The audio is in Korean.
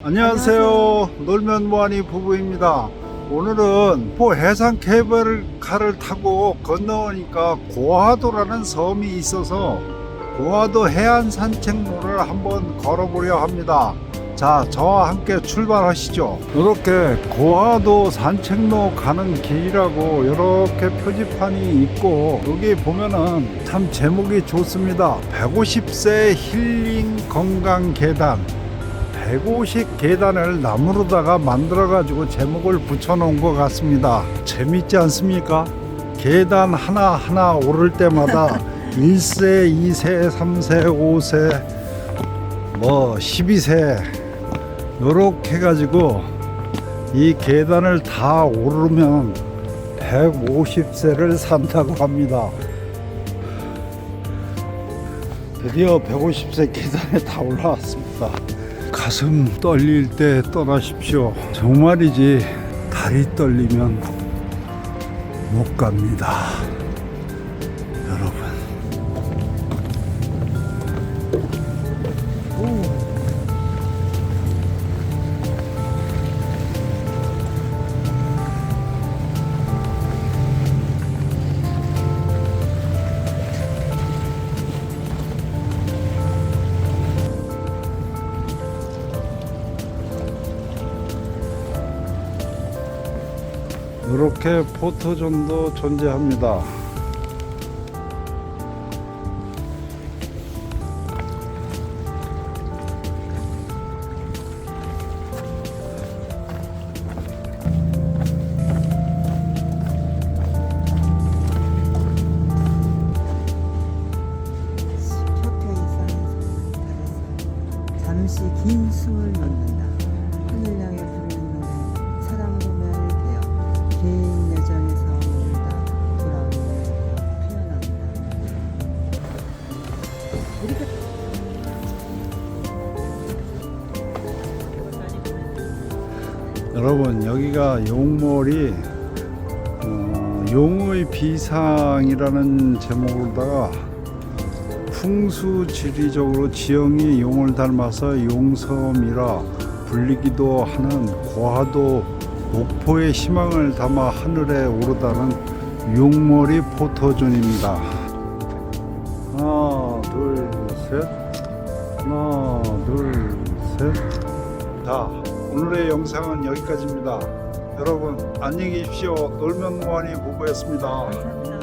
안녕하세요. 놀면 뭐하니 부부입니다. 오늘은 포 해상 케이블카를 타고 건너오니까 고화도라는 섬이 있어서 고화도 해안 산책로를 한번 걸어보려 합니다. 자, 저와 함께 출발하시죠. 이렇게 고화도 산책로 가는 길이라고 이렇게 표지판이 있고 여기 보면은 참 제목이 좋습니다. 150세 힐링 건강 계단 150 계단을 나무로다가 만들어 가지고 제목을 붙여 놓은 것 같습니다. 재밌지 않습니까? 계단 하나하나 오를 때마다 1세, 2세, 3세, 5세, 뭐 12세 요렇게 해 가지고 이 계단을 다 오르면 150세를 산다고 합니다. 드디어 150세 계단에 다 올라왔습니다. 가슴 떨릴 때 떠나십시오. 정말이지 다리 떨리면 못 갑니다. 여러분. 이렇게 포토존도 존재합니다. 잠시 긴 숨을 놓는다. 하늘 향해 부르는 노래 사랑 보면 긴 여정에서 놀다 돌아오는. 우리가 여러분 여기가 용몰이 어, 용의 비상이라는 제목으로다가 풍수지리적으로 지형이 용을 닮아서 용섬이라 불리기도 하는 고화도 목포의 희망을 담아 하늘에 오르다는 용몰이 포토존입니다. 하나 둘 셋 하나 둘 셋 자, 오늘의 영상은 여기까지입니다. 여러분, 안녕히 계십시오. 놀면 뭐하니. 감사합니다.